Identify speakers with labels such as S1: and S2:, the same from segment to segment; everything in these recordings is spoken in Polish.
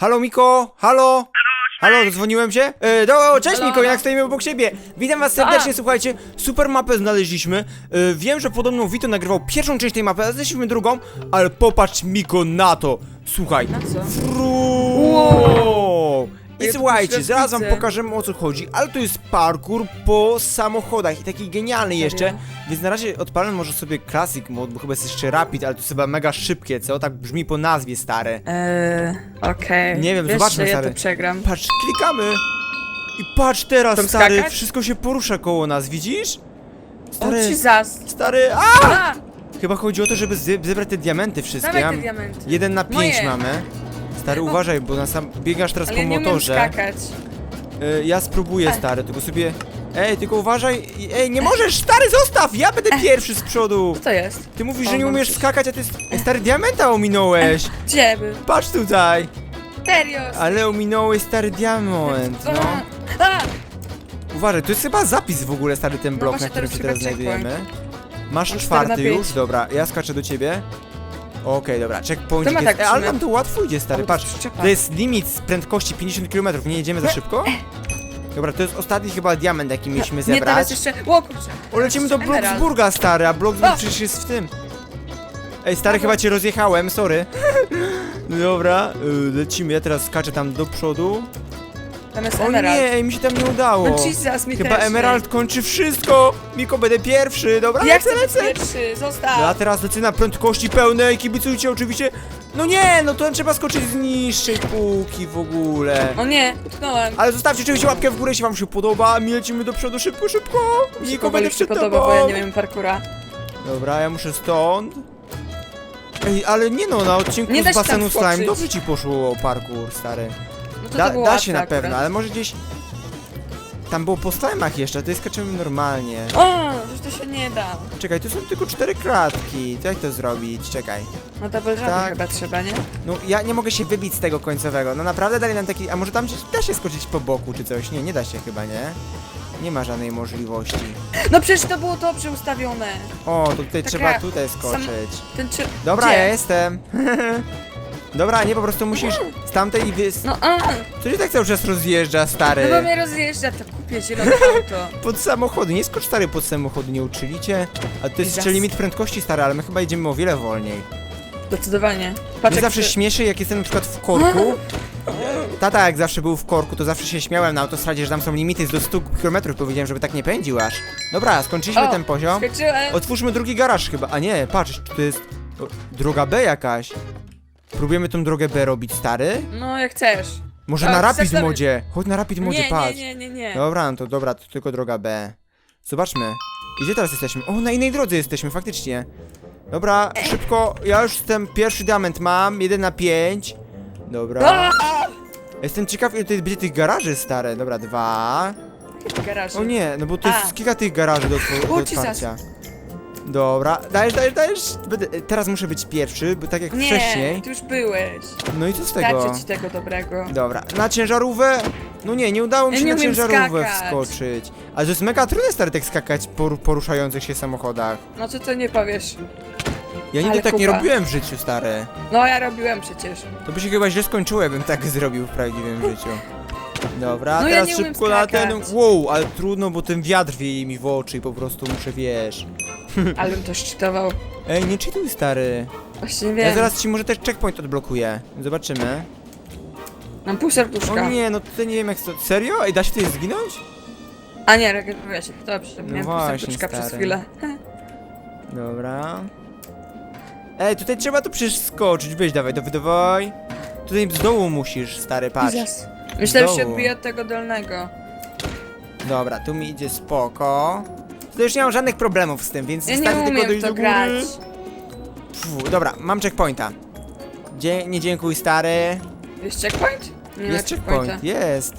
S1: Halo Miko, halo? Halo, dzwoniłem się? E, do, cześć
S2: Halo,
S1: Miko, jak stoimy obok siebie. Witam was serdecznie,
S2: A.
S1: słuchajcie, super mapę znaleźliśmy. E, wiem, że podobno Vito nagrywał pierwszą część tej mapy, a znaleźliśmy drugą, ale popatrz Miko na to. Słuchaj.
S2: Na co?
S1: Fru.
S2: Wow.
S1: I słuchajcie, zaraz wam pokażemy o co chodzi, ale to jest parkour po samochodach i taki genialny jeszcze, więc na razie odpalę może sobie Classic Mode, bo chyba jest jeszcze Rapid, ale to jest chyba mega szybkie, co? Tak brzmi po nazwie stare.
S2: Eee, okej.
S1: Nie wiem,
S2: Wiesz,
S1: zobaczmy,
S2: że ja
S1: stary.
S2: to przegram.
S1: Patrz, klikamy i patrz teraz,
S2: Tam
S1: stary,
S2: skakać?
S1: wszystko się porusza koło nas, widzisz?
S2: O,
S1: Stary,
S2: ci zas.
S1: stary, a!
S2: A!
S1: Chyba chodzi o to, żeby ze- zebrać te diamenty wszystkie.
S2: Dawaj te diamenty.
S1: Jeden na pięć
S2: Moje.
S1: mamy. Stary, uważaj, bo na sam biegasz teraz
S2: Ale
S1: po
S2: ja nie umiem
S1: motorze.
S2: skakać.
S1: Y, ja spróbuję, stary, tylko sobie... Ej, tylko uważaj, ej, nie możesz, stary, zostaw, ja będę pierwszy z przodu.
S2: Co to jest?
S1: Ty mówisz, że nie umiesz skakać, a ty. Ej, stary, diamenta ominąłeś.
S2: Gdzie?
S1: Patrz tutaj,
S2: Serio?
S1: ale ominąłeś stary diament, no.
S2: A! A!
S1: Uważaj, to jest chyba zapis w ogóle, stary, ten blok,
S2: właśnie
S1: na którym się teraz
S2: chyba
S1: znajdujemy. Masz
S2: Mam
S1: czwarty
S2: cztery na
S1: już?
S2: pięć.
S1: Dobra, ja skaczę do ciebie. Okej, dobra, checkpoint
S2: To ma
S1: jest...
S2: tak
S1: e, ale nam to łatwo idzie, stary, patrz. To jest limit z prędkości 50 km, nie jedziemy za szybko? Dobra, to jest ostatni chyba diament, jaki mieliśmy
S2: Nie, teraz
S1: zebrać.
S2: jeszcze... O kurczę.
S1: O, lecimy do
S2: emerald.
S1: Bloxburga, stary, a Bloxburg
S2: O!
S1: przecież jest w tym. Ej, stary, chyba cię rozjechałem, sorry. Dobra, y, lecimy, ja teraz skaczę tam do przodu.
S2: Tam jest
S1: O
S2: emerald.
S1: nie, ej, mi się tam nie udało.
S2: No Jesus, mi
S1: Chyba
S2: też.
S1: Emerald kończy wszystko! Miko, będę pierwszy, dobra,
S2: Ja chcę być
S1: lecę.
S2: pierwszy, zostaw.
S1: Ja teraz lecę na prędkości pełnej, kibicujcie oczywiście. No nie, no to trzeba skoczyć z niższej półki w ogóle.
S2: O nie, utknąłem.
S1: Ale zostawcie oczywiście łapkę w górę, jeśli wam się podoba. Mi lecimy do przodu szybko, szybko. Niko, będę
S2: się
S1: przed
S2: podoba,
S1: tobą.
S2: bo ja nie wiem parkura.
S1: Dobra, ja muszę stąd. Ej, ale nie no, na odcinku
S2: Nie da
S1: z
S2: się tam
S1: basenu slime dobrze ci poszło parkour, stary.
S2: To
S1: Da,
S2: to było
S1: da się na
S2: akurat.
S1: pewno, ale może gdzieś... Tam było po slime'ach jeszcze, to jest skaczemy normalnie.
S2: O, że to się nie da.
S1: Czekaj, tu są tylko cztery kratki. To jak to zrobić? Czekaj.
S2: No double jumpy
S1: Tak.
S2: chyba trzeba, nie?
S1: No ja nie mogę się wybić z tego końcowego. No naprawdę dali nam taki. A może tam gdzieś da się skoczyć po boku czy coś? Nie, nie da się chyba, nie? Nie ma żadnej możliwości.
S2: No przecież to było dobrze ustawione.
S1: O, to tutaj
S2: Taka
S1: trzeba tutaj skoczyć.
S2: Ten czy...
S1: Dobra,
S2: Gdzie?
S1: ja jestem. Dobra, nie, po prostu musisz z tamtej i wy...
S2: No, a,
S1: Co się tak cały czas rozjeżdża, stary?
S2: no bo mnie rozjeżdża, to kupię zielone auto.
S1: Pod samochody, nie skocz stary pod samochody, nie uczyli cię? A to jest jeszcze limit prędkości, stary, ale my chyba jedziemy o wiele wolniej.
S2: Zdecydowanie.
S1: Mnie
S2: Patrz, jak
S1: zawsze
S2: ty-
S1: śmieszy, jak jestem na przykład w korku. Tata jak zawsze był w korku, to zawsze się śmiałem na autostradzie, że tam są limity do 100 km. Powiedziałem, żeby tak nie pędził aż. Dobra, skończyliśmy
S2: O,
S1: ten poziom.
S2: Skoczyłem.
S1: Otwórzmy drugi garaż chyba. A nie, patrz, to jest o, droga B jakaś. Próbujemy tą drogę B robić, stary?
S2: No, jak chcesz.
S1: Może
S2: A,
S1: na Rapid
S2: sobie-
S1: modzie. Chodź na Rapid modzie,
S2: Nie,
S1: patrz.
S2: nie, nie, nie, nie.
S1: Dobra, no to dobra, to tylko droga B. Zobaczmy. Gdzie teraz jesteśmy? O, na innej drodze jesteśmy, faktycznie. Dobra, szybko. Ja już jestem pierwszy diament mam, jeden na pięć. Dobra.
S2: A!
S1: Jestem ciekaw, ile tutaj będzie tych garaży stare. Dobra, dwa.
S2: Garaż.
S1: O nie, no bo to
S2: A.
S1: jest kilka tych garaży do, otw- do
S2: O, Jesus.
S1: otwarcia. Dobra, dajesz, dajesz, dajesz. Będę, teraz muszę być pierwszy, bo tak jak
S2: Nie,
S1: wcześniej.
S2: ty już byłeś.
S1: No i co z tego?
S2: Starczy ci tego dobrego.
S1: Dobra, na ciężarówkę? No nie, nie udało mi
S2: Ja
S1: się
S2: nie
S1: na
S2: umiem
S1: ciężarówkę
S2: skakać.
S1: wskoczyć. Ale to jest mega trudne stary tak skakać po ru- poruszających się samochodach.
S2: No co to nie powiesz?
S1: Ja nigdy
S2: Ale
S1: tak nie
S2: kupa.
S1: robiłem w życiu, stary.
S2: No ja robiłem przecież.
S1: To by się chyba źle skończyło, jakbym tak zrobił w prawdziwym życiu. Dobra,
S2: No ja
S1: teraz
S2: nie umiem
S1: szybko na ten.
S2: skakać.
S1: Wow, ale trudno, bo ten wiatr wieje mi w oczy i po prostu muszę wiesz.
S2: Ale bym to szczytował.
S1: Ej, nie czytuj stary.
S2: Właśnie wiem.
S1: Ja zaraz ci może też checkpoint odblokuję. Zobaczymy.
S2: Mam pół serduszka.
S1: O nie, no tutaj nie wiem jak to. Serio? Ej, da się tutaj zginąć?
S2: A nie, regeneruje się. Dobrze,
S1: No
S2: miałem pół
S1: właśnie,
S2: serduszka przez
S1: stary.
S2: chwilę.
S1: Dobra. Ej, tutaj trzeba tu przecież skoczyć. Weź, dawaj, dawaj, dawaj. Tutaj z dołu musisz, stary, patrz.
S2: Jesus. Myślałem, że się
S1: dołu.
S2: odbije od tego dolnego.
S1: Dobra, tu mi idzie spoko. Tutaj już nie mam żadnych problemów z tym, więc
S2: Ja nie
S1: wystarczy tylko
S2: umiem
S1: dojść
S2: w to
S1: do góry.
S2: grać.
S1: Pfu, dobra, mam checkpointa. Dzie nie dziękuj, stary.
S2: Jest checkpoint? Nie
S1: jest checkpoint, jest.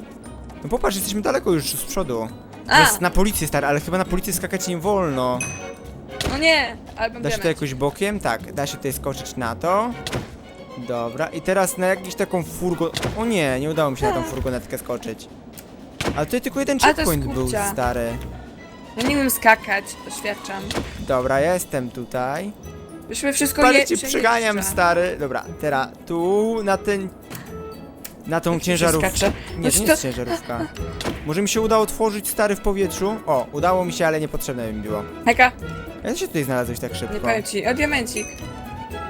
S1: No popatrz, jesteśmy daleko już z przodu.
S2: A!
S1: Jest na policję, stary, ale chyba na policję skakać nie wolno.
S2: No nie, album
S1: Da się to jakoś bokiem? Tak, da się tutaj skoczyć na to. Dobra, i teraz na jakąś taką furgon... O nie, nie udało mi się na tą furgonetkę skoczyć. Ale tutaj tylko jeden
S2: Ale to jest
S1: checkpoint był, stary.
S2: Ja nie umiem skakać, oświadczam.
S1: Dobra, jestem tutaj.
S2: Wyszły wszystko
S1: Parę
S2: je
S1: ci przeganiam,
S2: przejeżdża.
S1: stary. Dobra, teraz tu, na ten... Na tą ciężarówkę.
S2: skacze.
S1: Nie, to nie
S2: to-
S1: jest ciężarówka. Może mi się udało otworzyć stary w powietrzu? O, udało mi się, ale niepotrzebne mi było.
S2: Hejka,
S1: Jak się tutaj znalazłeś tak
S2: nie
S1: szybko?
S2: powiem ci. O, diamencik.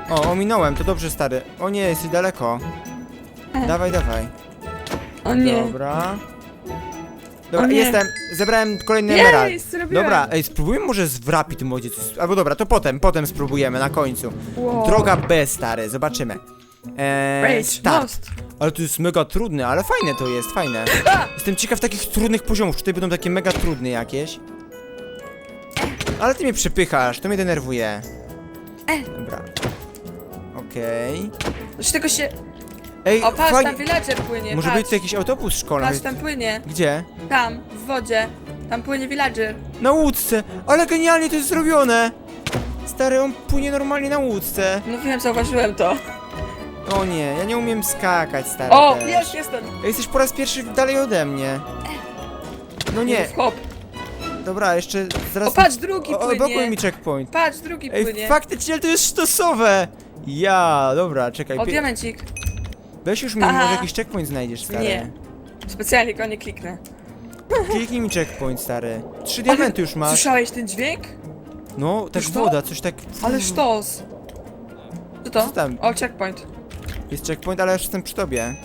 S1: O, ominąłem, to dobrze stary. O nie, jesteś daleko.
S2: E.
S1: Dawaj, dawaj.
S2: O nie.
S1: Dobra. Dobra,
S2: O nie.
S1: jestem. Zebrałem kolejny emerald.
S2: Jej, zrobiłem.
S1: Dobra, ej, spróbujemy może z w Rapid modzie coś. Albo dobra, to potem, potem spróbujemy na końcu.
S2: Wow.
S1: Droga B, stary, zobaczymy. Eee,
S2: Rage,
S1: start.
S2: most.
S1: Ale to jest mega trudne, ale fajne to jest, fajne. Jestem ciekaw takich trudnych poziomów, czy tutaj będą takie mega trudne jakieś. Ale ty mnie przypychasz, to mnie denerwuje.
S2: E.
S1: Dobra. Okej.
S2: Już tego się...
S1: Ej,
S2: O, patrz,
S1: fajnie.
S2: tam villager płynie,
S1: Może
S2: patrz.
S1: być to jakiś autobus szkolny.
S2: Patrz, tam płynie.
S1: Gdzie?
S2: Tam, w wodzie. Tam płynie villager.
S1: Na łódce! Ale genialnie to jest zrobione! Stary, on płynie normalnie na łódce.
S2: No wiem, zauważyłem to.
S1: O nie, ja nie umiem skakać, stary.
S2: O,
S1: też.
S2: jest, jestem.
S1: Jesteś po raz pierwszy dalej ode mnie. No nie,
S2: Hop.
S1: dobra, jeszcze zaraz...
S2: O, patrz, drugi
S1: O, o, blokuj
S2: płynie.
S1: mi checkpoint.
S2: Patrz, drugi
S1: Ej,
S2: płynie.
S1: faktycznie to jest sztosowe! Ja, dobra, czekaj.
S2: O,
S1: pie-
S2: diamencik.
S1: Weź już mi,
S2: Aha.
S1: może jakiś checkpoint znajdziesz, stary.
S2: Nie. Specjalnie go nie kliknę.
S1: Kliknij mi checkpoint, stary. Trzy diamenty już masz.
S2: Słyszałeś ten dźwięk?
S1: No, tak
S2: Już to?
S1: woda, coś tak...
S2: Ale sztos. Co to?
S1: Co tam?
S2: O, checkpoint.
S1: Jest checkpoint, ale już jestem przy tobie.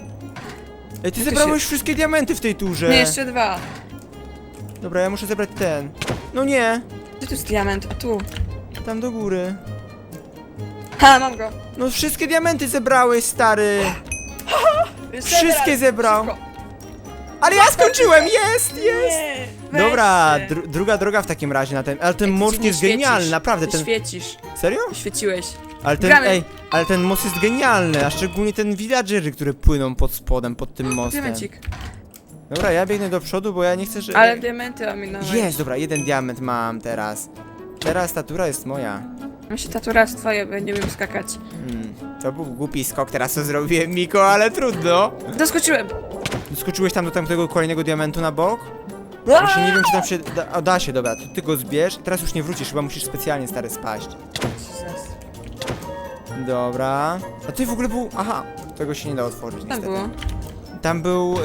S1: Ej, ty
S2: ty
S1: zebrałeś wszystkie diamenty w tej turze.
S2: Nie, jeszcze dwa.
S1: Dobra, ja muszę zebrać ten. No nie,
S2: Gdzie tu jest diament? A tu.
S1: tam do góry.
S2: Ha, mam go.
S1: No wszystkie diamenty zebrałeś, stary. Wszystkie zebrał.
S2: Szybko.
S1: Ale ja skończyłem, jest, jest.
S2: Nie, weź
S1: Dobra,
S2: się.
S1: dru druga droga w takim razie na ten. Ale ten
S2: Ej, ty
S1: most jest genialny, naprawdę.
S2: Ty
S1: Ten.
S2: świecisz.
S1: Serio?
S2: Świeciłeś.
S1: Ale ten.
S2: Gramy.
S1: Ej, ale ten most jest genialny, a szczególnie ten villagery, które płyną pod spodem, pod tym mostem.
S2: Diamencik.
S1: Dobra, ja biegnę do przodu, bo ja nie chcę, że.
S2: Ale diamenty ominąłeś.
S1: Jest, dobra, jeden diament mam teraz. Teraz ta tura jest moja.
S2: Myślę, ta tura jest twoja, bo ja nie wiem skakać.
S1: Hmm, to był głupi skok, teraz to zrobiłem, Miko, ale trudno.
S2: Doskoczyłem.
S1: Skoczyłeś tam do tamtego kolejnego diamentu na bok? Właśnie nie wiem, czy tam się da, o, da się, dobra, to ty go zbierz. Teraz już nie wrócisz, chyba musisz specjalnie stary spaść.
S2: Jesus.
S1: Dobra. A ty w ogóle był. Aha, tego się nie da otworzyć.
S2: Tam
S1: niestety.
S2: było.
S1: Tam był. Y,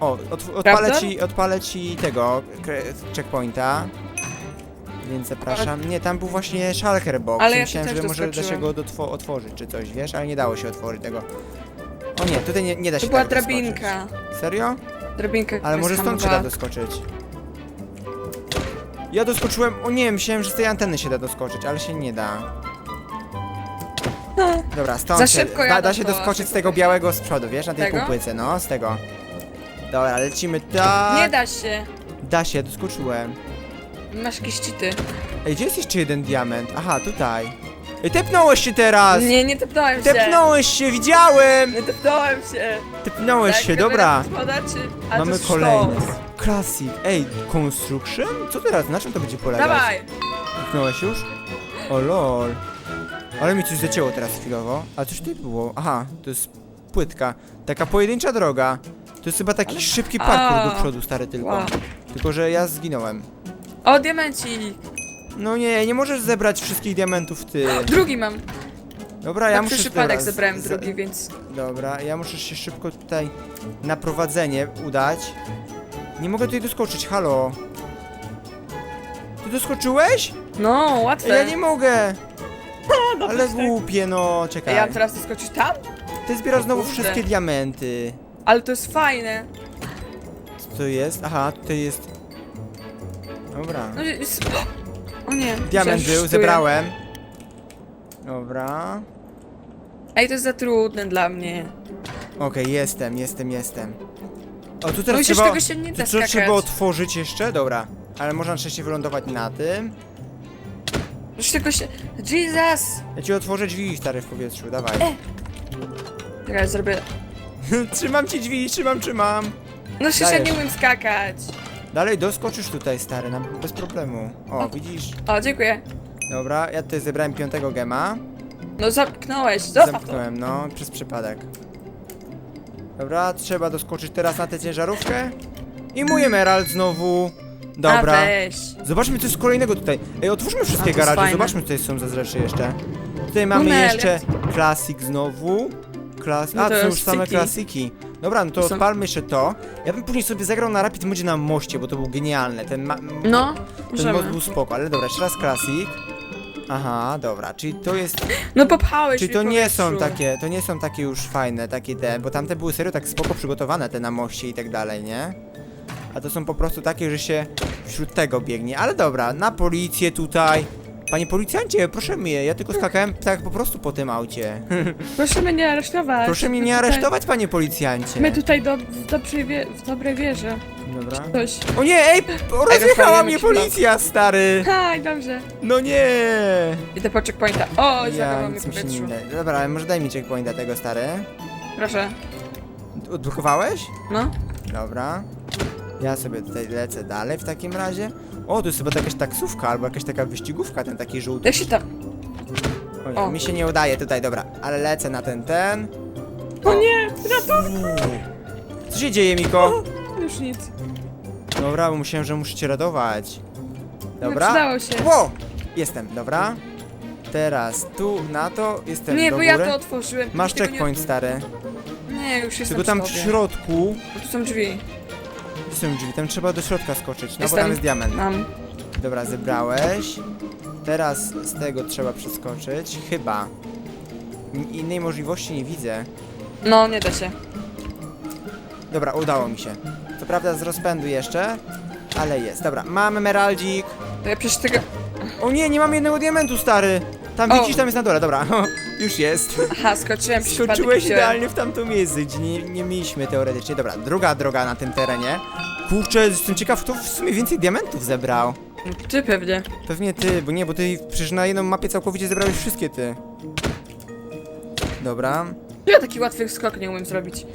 S1: o, otw- odpalę
S2: Prawda?
S1: ci, odpalę ci tego kre- checkpointa. Więc zapraszam. Nie, tam był właśnie Shulker Box.
S2: Ale ja
S1: Myślałem,
S2: też
S1: że może da się
S2: doskoczyłem.
S1: go dotwo- otworzyć czy coś, wiesz, ale nie dało się otworzyć tego. O nie, tutaj nie, nie da się
S2: To była
S1: tak doskoczyć.
S2: drabinka.
S1: Serio?
S2: Drabinka.
S1: Ale
S2: która
S1: może stąd się da doskoczyć. Ja doskoczyłem. O nie, myślałem, że z tej anteny się da doskoczyć, ale się nie da. Dobra, stąd
S2: Za
S1: się,
S2: szybko
S1: da,
S2: jadę
S1: da się
S2: to,
S1: doskoczyć z tego białego z przodu, wiesz, na tej
S2: Tego?
S1: półpłyce, no, z tego. Dobra, lecimy tak.
S2: Nie da się.
S1: Da się, doskoczyłem.
S2: Masz jakieś cheaty.
S1: Ej, gdzie jest jeszcze jeden diament? Aha, tutaj. Ej, tepnąłeś się teraz!
S2: Nie, nie tepnąłem się.
S1: Tepnąłeś się, widziałem!
S2: Nie tepnąłem się.
S1: Tepnąłeś
S2: Tak,
S1: się, dobra.
S2: Spada, czy... Ale
S1: Mamy
S2: to
S1: kolejny.
S2: sztos.
S1: Classic. Ej, construction? Co teraz? Na czym to będzie polegać?
S2: Dawaj.
S1: Kliknąłeś już? O lol. Ale mi coś zacięło teraz chwilowo. A coś tutaj było? Aha, to jest płytka. Taka pojedyncza droga. To jest chyba taki szybki parkour
S2: A.
S1: do przodu, stary tylko.
S2: Wow.
S1: Tylko, że ja zginąłem.
S2: O, diamencik.
S1: No nie, nie możesz zebrać wszystkich diamentów ty.
S2: Drugi mam.
S1: Dobra, ja
S2: Ja
S1: muszę
S2: przypadek
S1: teraz
S2: zebrałem
S1: za-
S2: drugi, więc...
S1: Dobra, ja muszę się szybko tutaj na prowadzenie udać. Nie mogę tutaj doskoczyć, halo. Ty doskoczyłeś?
S2: No, łatwe.
S1: Ja nie mogę.
S2: no
S1: Ale głupie, no, czekaj.
S2: Ej, ja mam teraz doskoczyć tam?
S1: Ty zbierasz znowu
S2: Kurde.
S1: wszystkie diamenty.
S2: Ale to jest fajne.
S1: Co to jest? Aha, tutaj jest. Dobra.
S2: No, jest... O nie.
S1: Diament był,
S2: sztuję.
S1: zebrałem. Dobra.
S2: Ej, to jest za trudne dla mnie.
S1: Okej, jestem, jestem, jestem. O, tu teraz
S2: i
S1: trzeba.
S2: tego się nie
S1: Tu
S2: da skakać.
S1: trzeba otworzyć jeszcze? Dobra. Ale można wcześniej wylądować na tym.
S2: Już tego się... Jesus!
S1: Ja ci otworzę drzwi stary w powietrzu, dawaj.
S2: Czekaj, zrobię...
S1: trzymam ci drzwi, trzymam, trzymam.
S2: No przecież ja
S1: Dajesz.
S2: nie umiem skakać.
S1: Dalej doskoczysz tutaj stary, na, bez problemu. O, widzisz?
S2: O, dziękuję.
S1: Dobra, ja tutaj zebrałem piątego gema.
S2: No zamknąłeś, zostaw to.
S1: Zamknąłem, no, przez przypadek. Dobra, trzeba doskoczyć teraz na tę ciężarówkę. I mój emerald znowu.
S2: A,
S1: Dobra.
S2: weź.
S1: Zobaczmy co jest kolejnego tutaj. Ej, otwórzmy wszystkie
S2: A, to jest
S1: garaże,
S2: fajne.
S1: zobaczmy co tutaj są za rzeczy jeszcze. Tutaj mamy
S2: Tunel,
S1: jeszcze klasik znowu. Klas...
S2: No
S1: A,
S2: to
S1: to już same
S2: city.
S1: klasiki. Dobra, no to
S2: Są-
S1: odpalmy jeszcze to. Ja bym później sobie zagrał na Rapid Modzie na moście, bo to był genialne. Ten, ma-
S2: No,
S1: ten
S2: możemy.
S1: mod był spoko, ale dobra, jeszcze raz Classic. Aha, dobra, czyli to jest...
S2: No popchałeś
S1: Czyli to nie są
S2: powietrzu.
S1: takie, to nie są takie już fajne, takie te, bo tamte były serio tak spoko przygotowane, te na moście i tak dalej, nie? A to są po prostu takie, że się wśród tego biegnie, ale dobra, na policję tutaj. Panie policjancie, proszę mnie, ja tylko skakałem tak po prostu po tym aucie.
S2: Proszę mnie nie aresztować.
S1: Proszę mnie
S2: My
S1: nie
S2: tutaj-
S1: aresztować, panie policjancie.
S2: My tutaj do, w, dobrej wie, w dobrej wierze.
S1: Dobra.
S2: Coś.
S1: O nie, ej, rozjechała mnie policja, stary.
S2: Haj, dobrze.
S1: No nie.
S2: Idę po checkpointa. O,
S1: Ja
S2: mnie w
S1: nic mi się nie
S2: powietrzu.
S1: da. Dobra, ale może daj mi checkpointa tego, stary.
S2: Proszę.
S1: Odblokowałeś?
S2: No.
S1: Dobra. Ja sobie tutaj lecę dalej w takim razie. O, tu jest chyba jakaś taksówka albo jakaś taka wyścigówka, ten taki żółty.
S2: Jak się tam...
S1: O, nie,
S2: o.
S1: mi się nie udaje tutaj, dobra. Ale lecę na ten, ten.
S2: O nie, ratuj.
S1: Co się dzieje, Miko?
S2: Już nic.
S1: Dobra, bo myślałem, że muszę cię radować.
S2: No,
S1: Dobra.
S2: przydało się.
S1: Ło! Jestem, dobra. Teraz tu, na to, jestem
S2: Nie,
S1: do
S2: bo
S1: góry.
S2: ja to otworzyłem.
S1: Masz
S2: Tego
S1: checkpoint, stary.
S2: Nie, nie już jestem
S1: Tylko tam w środku...
S2: Bo tu są drzwi.
S1: Gdzie są drzwi? Tam trzeba do środka skoczyć, no bo
S2: Jestem.
S1: tam jest diament.
S2: Mam.
S1: Dobra, zebrałeś. Teraz z tego trzeba przeskoczyć. Chyba. In- Innej możliwości nie widzę.
S2: No, nie da się.
S1: Dobra, udało mi się. Co prawda z rozpędu jeszcze, ale jest. Dobra, mamy emeraldzik.
S2: To ja przecież tego...
S1: O nie, nie mam jednego diamentu, stary. Tam
S2: O.
S1: widzisz, tam jest na dole. Dobra, już jest.
S2: Aha, skoczyłem przypadek
S1: Skoczyłeś
S2: wziąłem.
S1: idealnie w tamto miejsce, gdzie nie, nie mieliśmy teoretycznie. Dobra, druga droga na tym terenie. Kurczę, jestem ciekaw, kto w sumie więcej diamentów zebrał.
S2: Ty pewnie.
S1: Pewnie ty, bo nie, bo ty przecież na jedną mapie całkowicie zebrałeś wszystkie ty. Dobra.
S2: Ja taki łatwy skok nie umiem zrobić.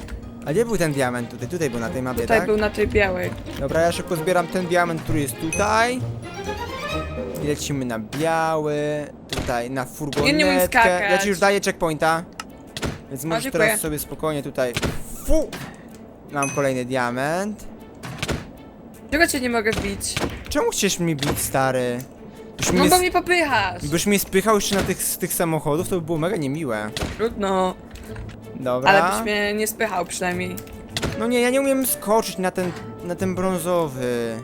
S1: A gdzie był ten diament tutaj? Tutaj był na tej mapie,
S2: Tutaj
S1: tak?
S2: był na tej białej.
S1: Dobra, ja szybko zbieram ten diament, który jest tutaj. Lecimy na biały, tutaj na furgonetkę.
S2: Ja nie umiem skakać.
S1: Ja ci już daję checkpointa. Więc możesz
S2: dziękuję.
S1: teraz sobie spokojnie tutaj... Fu! Mam kolejny diament.
S2: Czego cię nie mogę wbić?
S1: Czemu chcesz mnie bić, stary? Byś
S2: No
S1: mnie,
S2: bo mnie popychasz.
S1: byś mnie spychał jeszcze na tych, z tych samochodów, to by było mega niemiłe.
S2: Trudno.
S1: Dobra.
S2: Ale byś mnie nie spychał przynajmniej.
S1: No nie, ja nie umiem skoczyć na ten, na ten brązowy.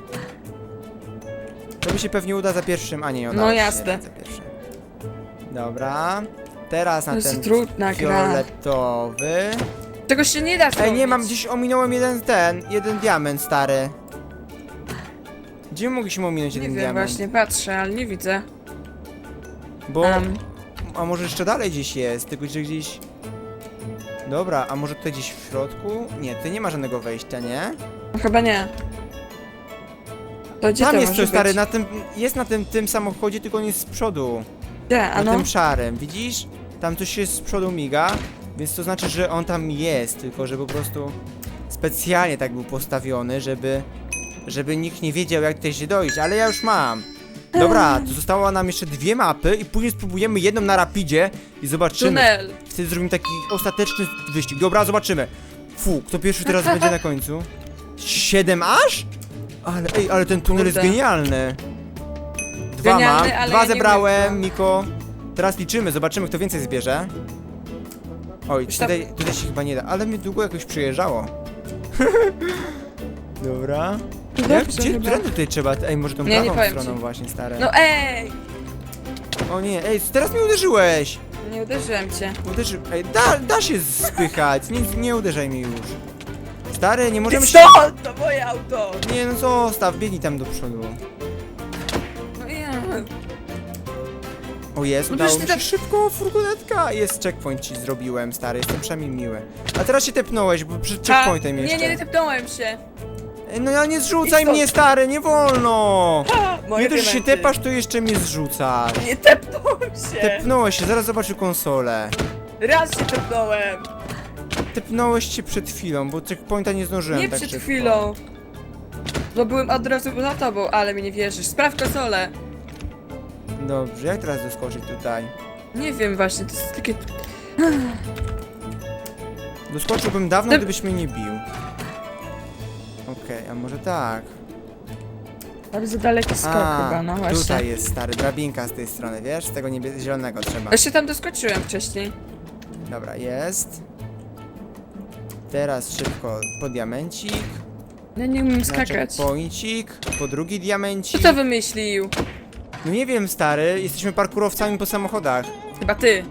S1: To mi się pewnie uda za pierwszym, a nie, udało
S2: No jasne.
S1: za pierwszym. Dobra. Teraz na
S2: To jest
S1: ten
S2: trudna gra.
S1: fioletowy.
S2: Czego się nie da
S1: Ej,
S2: zrobić.
S1: nie mam, gdzieś ominąłem jeden ten, jeden diament stary. Gdzie mogliśmy ominąć
S2: Nie
S1: jeden
S2: wiem,
S1: diament?
S2: właśnie patrzę, ale nie widzę.
S1: Bo, a może jeszcze dalej gdzieś jest, tylko że gdzieś... Dobra, a może tutaj gdzieś w środku? Nie, tutaj nie ma żadnego wejścia, nie?
S2: no chyba nie. To gdzie
S1: Tam
S2: to
S1: jest
S2: może
S1: coś stary, na tym, jest na tym, tym samochodzie, tylko on jest z przodu.
S2: Gdzie? A
S1: Na
S2: no?
S1: tym szarym, widzisz? Tam coś jest z przodu miga, więc to znaczy, że on tam jest, tylko że po prostu specjalnie tak był postawiony, żeby, żeby nikt nie wiedział jak tutaj się dojść, ale ja już mam. Dobra, to zostało nam jeszcze dwie mapy i później spróbujemy jedną na rapidzie i zobaczymy.
S2: Tunel.
S1: Wtedy zrobimy taki ostateczny wyścig. Dobra, zobaczymy. Fu, kto pierwszy teraz będzie na końcu? Siedem aż? Ale, ej, ale ten tunel jest
S2: Kurde.
S1: genialny. Dwa
S2: Genialny,
S1: mam,
S2: ale
S1: dwa
S2: ja nie
S1: zebrałem, Miko. Teraz liczymy, zobaczymy kto więcej zbierze. Oj,
S2: Już
S1: tutaj, tutaj się chyba nie da, ale mi długo jakoś przyjeżdżało. Dobra.
S2: To
S1: Jak,
S2: dobrze
S1: gdzie,
S2: chyba.
S1: tutaj trzeba? Ej, może tą
S2: Nie, nie
S1: prawą
S2: powiem
S1: stroną
S2: ci.
S1: właśnie, stare.
S2: No ej!
S1: O nie, ej, teraz mnie uderzyłeś!
S2: Nie uderzyłem cię.
S1: Uderzy... Ej, da, da się spychać, nie, nie uderzaj mnie już. Stary, nie możemy się...
S2: Stąd! To moje auto!
S1: Nie no zostaw, biegnij tam do przodu.
S2: No ja.
S1: O jest,
S2: No
S1: udało
S2: przecież
S1: mi
S2: ty
S1: się
S2: tak-
S1: szybko, furgonetka. Jest checkpoint ci zrobiłem, stary, jestem przynajmniej miły. A teraz się tepnąłeś, bo przed checkpointem
S2: Nie,
S1: jeszcze.
S2: nie, nie tepnąłem się.
S1: Ej, no ja nie zrzucaj mnie, stary, nie wolno!
S2: Ha, moje
S1: Nie dość, że się
S2: diamenty.
S1: tepasz, to jeszcze mnie zrzucasz.
S2: Nie tepnąłem się.
S1: Tepnąłeś się, zaraz zobaczę konsolę.
S2: Raz się tepnąłem.
S1: Tepnąłeś się przed chwilą, bo checkpointa nie zdążyłem
S2: Nie
S1: tak
S2: przed
S1: szybko.
S2: chwilą. No byłem od razu za tobą, ale mi nie wierzysz. Sprawdź konsolę.
S1: Dobrze, jak teraz doskoczyć tutaj?
S2: Nie wiem właśnie, to jest takie...
S1: Doskoczyłbym dawno,
S2: Ty-
S1: gdybyś mnie nie bił. Okej, a może tak.
S2: Bardzo daleki skok chyba, no właśnie.
S1: tutaj jest stary, drabinka z tej strony, wiesz? Z tego niebie- zielonego trzeba.
S2: Jeszcze tam doskoczyłem wcześniej.
S1: Dobra, jest. Teraz szybko po diamencik,
S2: Ja nie umiem
S1: na
S2: skakać.
S1: checkpointik, po drugi
S2: Kto
S1: diamencik.
S2: to wymyślił?
S1: No nie wiem, stary, jesteśmy parkurowcami po samochodach.
S2: Chyba ty.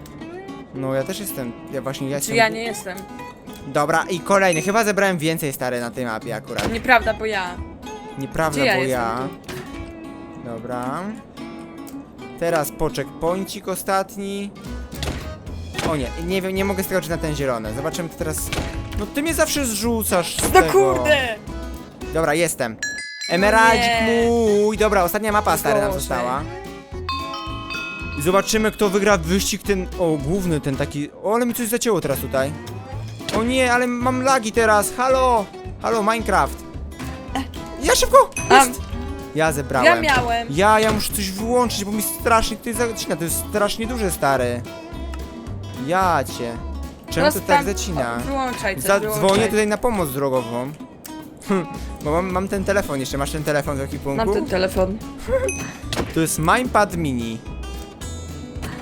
S1: No ja też jestem, ja właśnie ja
S2: Czy
S1: jestem...
S2: ja nie jestem.
S1: Dobra, i kolejny, chyba zebrałem więcej, stary, na tej mapie akurat.
S2: Nieprawda, bo ja.
S1: Nieprawda,
S2: Gdzie ja
S1: bo ja... Dobra. Teraz po checkpointik ostatni. O nie, nie wiem, nie mogę skoczyć na ten zielony. Zobaczymy to teraz... No ty mnie zawsze zrzucasz z
S2: No
S1: tego.
S2: kurde!
S1: Dobra, jestem. Emeraldzik
S2: Nie.
S1: mój! Dobra, ostatnia mapa stary nam
S2: Boże.
S1: została. I zobaczymy, kto wygra wyścig ten... O, główny ten taki... O, ale mi coś zacięło teraz tutaj. O nie, ale mam lagi teraz. Halo! Halo, Minecraft. Ja szybko!
S2: Am,
S1: Jest! Ja zebrałem.
S2: ja miałem.
S1: Ja, ja muszę coś wyłączyć, bo mi strasznie tutaj zacina. To jest strasznie duże, stary. Ja cię. Czemu to tak zacina?
S2: Wyłączaj to,
S1: Zadzwonię
S2: wyłączaj.
S1: tutaj na pomoc drogową. Hm, Bo mam, mam ten telefon jeszcze. Masz ten telefon w?
S2: Mam ten telefon.
S1: To jest MinePad Mini.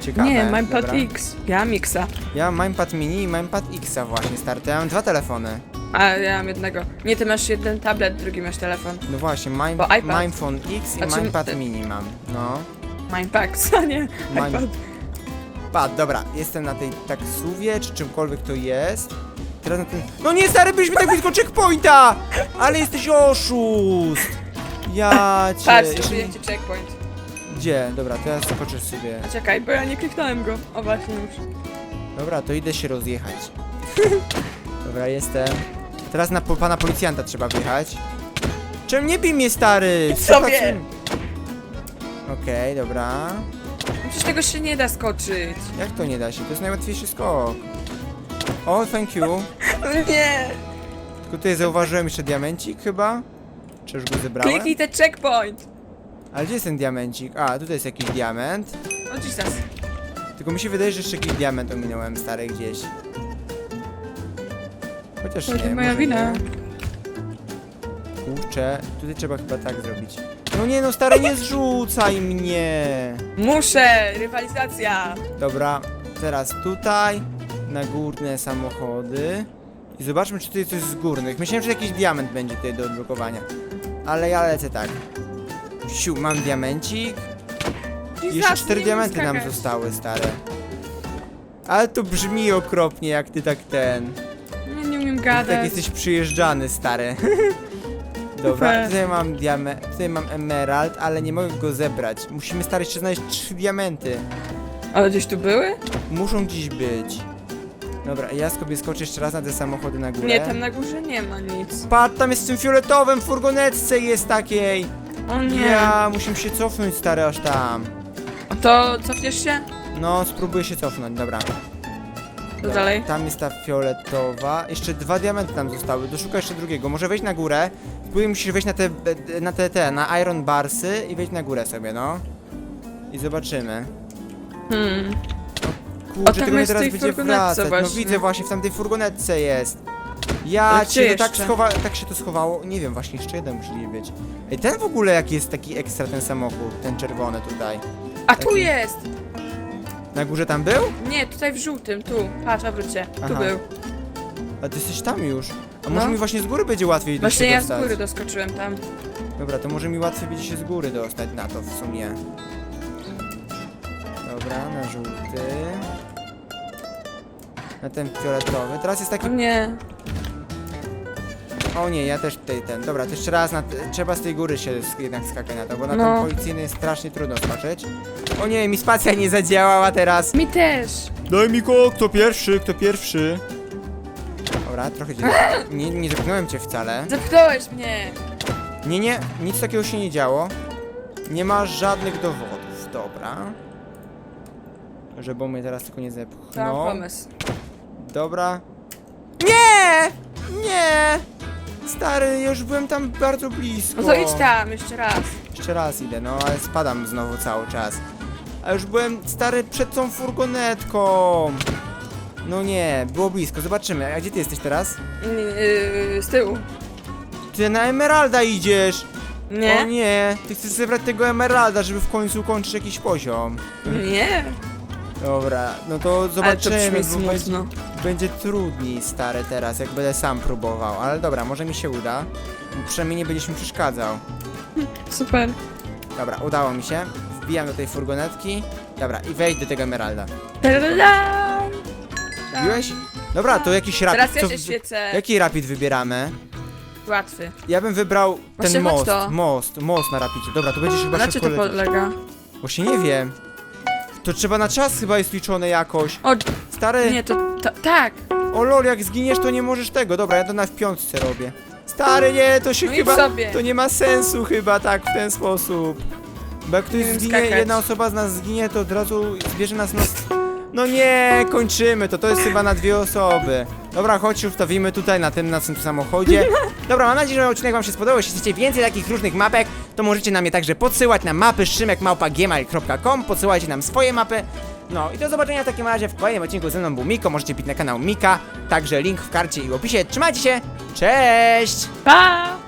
S1: Ciekawe.
S2: nie, mam
S1: dobra.
S2: X. Ja mam Xa.
S1: Ja mam MinePad Mini i MinePad Xa właśnie, stary. To ja mam dwa telefony.
S2: A ja mam jednego. Nie, ty masz jeden tablet, drugi masz telefon.
S1: No właśnie, Mine,
S2: Bo iPad.
S1: MinePhone X i
S2: Znaczy,
S1: MinePad
S2: ty-
S1: Mini mam. No.
S2: Mindpacks, a nie
S1: Mine-
S2: iPad.
S1: Pad, dobra, jestem na tej taksówie, czy czymkolwiek to jest. Teraz na ten... No nie, stary, byliśmy tak blisko checkpointa! Ale jesteś oszust! Ja cię...
S2: Patrz,
S1: nie-
S2: ci checkpoint.
S1: Gdzie? Dobra, teraz skoczysz sobie.
S2: A czekaj, bo ja nie kliknąłem go. O właśnie już.
S1: Dobra, to idę się rozjechać. Dobra, jestem. Teraz na po, pana policjanta trzeba wjechać. Czemu nie bij mnie, stary?
S2: Idź sobie.
S1: Okej, dobra.
S2: No Przecież tego się nie da skoczyć.
S1: Jak to nie da się? To jest najłatwiejszy skok. O, thank you.
S2: Nie!
S1: Tylko tutaj zauważyłem jeszcze diamencik chyba. Czy już go zebrałem?
S2: Kliknij ten checkpoint.
S1: Ale gdzie jest ten diamencik? A, tutaj jest jakiś diament.
S2: O Jesus.
S1: Tylko mi się wydaje, że jeszcze jakiś diament ominąłem stary gdzieś. Chociaż
S2: To
S1: nie,
S2: nie moja
S1: może
S2: wina.
S1: Nie. Kurczę, tutaj trzeba chyba tak zrobić. No nie no, stary, nie zrzucaj mnie!
S2: Muszę! Rywalizacja!
S1: Dobra, teraz tutaj, na górne samochody. I zobaczmy, czy tutaj coś z górnych. Myślałem, że jakiś diament będzie tutaj do odblokowania. Ale ja lecę tak. Siu, mam diamencik.
S2: Jesus,
S1: Jeszcze cztery diamenty nam zostały, stare. Ale to brzmi okropnie, jak ty tak ten.
S2: Nie, nie umiem
S1: Tak
S2: gadać.
S1: jesteś przyjeżdżany, stary. Dobra,
S2: Super.
S1: tutaj mam diament, tutaj mam emerald, ale nie mogę go zebrać. Musimy stary jeszcze znaleźć trzy diamenty.
S2: Ale gdzieś tu były?
S1: Muszą dziś być. Dobra, ja sobie skoczę jeszcze raz na te samochody na górę.
S2: Nie, tam na górze nie ma nic.
S1: Patrz, tam jest w tym fioletowym furgonetce jest takiej.
S2: O nie.
S1: Ja, musimy się cofnąć, stary, aż tam.
S2: A to cofniesz się?
S1: No, spróbuję się cofnąć, dobra.
S2: Dalej.
S1: Tam jest ta fioletowa. Jeszcze dwa diamenty nam zostały. Doszukaj jeszcze drugiego. Może wejść na górę. Spróbuj musisz wejść na te, na te, te, na Iron Barsy i wejść na górę sobie, no. I zobaczymy.
S2: Hmm.
S1: Kurczę,
S2: O, tam jest
S1: teraz
S2: tej
S1: będzie wracać. No
S2: właśnie.
S1: widzę właśnie, w tamtej furgonetce jest. Ja cię, tak, schowa tak się to schowało. Nie wiem, właśnie jeszcze jeden musi być. Ej, ten w ogóle jaki jest taki ekstra ten samochód, ten czerwony tutaj.
S2: A tu
S1: Taki-
S2: jest!
S1: Na górze tam był?
S2: Nie, tutaj w żółtym, tu. Patrz, obróćcie. Tu
S1: Aha.
S2: był.
S1: A ty jesteś tam już. A może
S2: No.
S1: mi właśnie z góry będzie łatwiej
S2: Właśnie
S1: się
S2: ja
S1: dostać?
S2: z góry doskoczyłem tam.
S1: Dobra, to może mi łatwiej będzie się z góry dostać na to w sumie. Dobra, na żółty. Na ten fioletowy. Teraz jest
S2: O
S1: taki...
S2: nie.
S1: O nie, ja też tutaj ten. Dobra, to jeszcze raz na trzeba z tej góry się sk- jednak skakać na to, bo na
S2: No.
S1: ten policyjny jest strasznie trudno skoczyć. O nie, mi spacja nie zadziałała teraz.
S2: Mi też.
S1: Daj mi ko, kto pierwszy, kto pierwszy. Dobra, trochę cię... Nie, nie zepchnąłem cię wcale.
S2: Zepchnąłeś mnie.
S1: Nie, nie, nic takiego się nie działo. Nie ma żadnych dowodów, dobra. Żeby mnie teraz tylko nie
S2: To mam
S1: zepchnął.
S2: pomysł.
S1: Dobra. Nie! Nie! Stary, już byłem tam bardzo blisko.
S2: No to idź tam, jeszcze raz.
S1: Jeszcze raz idę, no ale spadam znowu cały czas. A już byłem stary przed tą furgonetką. No nie, było blisko, zobaczymy. A gdzie ty jesteś teraz?
S2: Yy, z tyłu.
S1: Ty na Emeralda idziesz! O
S2: Nie?
S1: nie, ty chcesz zebrać tego emeralda, żeby w końcu ukończyć jakiś poziom.
S2: Nie.
S1: Dobra, no to
S2: Ale to
S1: zobaczymy.
S2: brzmi
S1: bo będzie-
S2: smutno.
S1: Będzie trudniej, stary, teraz, jak będę sam próbował. Ale dobra, może mi się uda. Przynajmniej nie będziesz mi przeszkadzał.
S2: Super.
S1: Dobra, udało mi się. Wbijam do tej furgonetki. Dobra, i wejdź do tego Emeralda. Wbiłeś? Dobra, to jakiś rapid.
S2: Teraz ja
S1: co
S2: się
S1: w-
S2: świecę.
S1: Jaki rapid wybieramy?
S2: Łatwy.
S1: Ja bym wybrał
S2: Właśnie
S1: ten
S2: chodź
S1: most.
S2: to.
S1: Most, most na rapidzie. Dobra, to będziesz chyba
S2: Na czym
S1: szybko
S2: to
S1: lecieć.
S2: podlega?
S1: Właśnie nie wiem. To trzeba na czas chyba jest liczone jakoś.
S2: O,
S1: Stary,
S2: nie, to, to tak.
S1: o lol, jak zginiesz to nie możesz tego. Dobra, ja to na w piątce robię. Stary, nie, to się
S2: No idź
S1: chyba...
S2: sobie.
S1: To nie ma sensu chyba tak w ten sposób. Bo jak ktoś zginie,
S2: skakać.
S1: jedna osoba z nas zginie, to od razu zbierze nas na... No nie, kończymy to, to jest chyba na dwie osoby. Dobra, chodź, ustawimy tutaj na tym naszym samochodzie. Dobra, mam nadzieję, że odcinek wam się spodobał. Jeśli chcecie więcej takich różnych mapek, to możecie nam je także podsyłać na mapy szymekmałpa.gmail.com Podsyłajcie nam swoje mapy. No i do zobaczenia w takim razie w kolejnym odcinku ze mną był Miko. Możecie pić na kanał Mika, także link w karcie i w opisie. Trzymajcie się, cześć!
S2: Pa!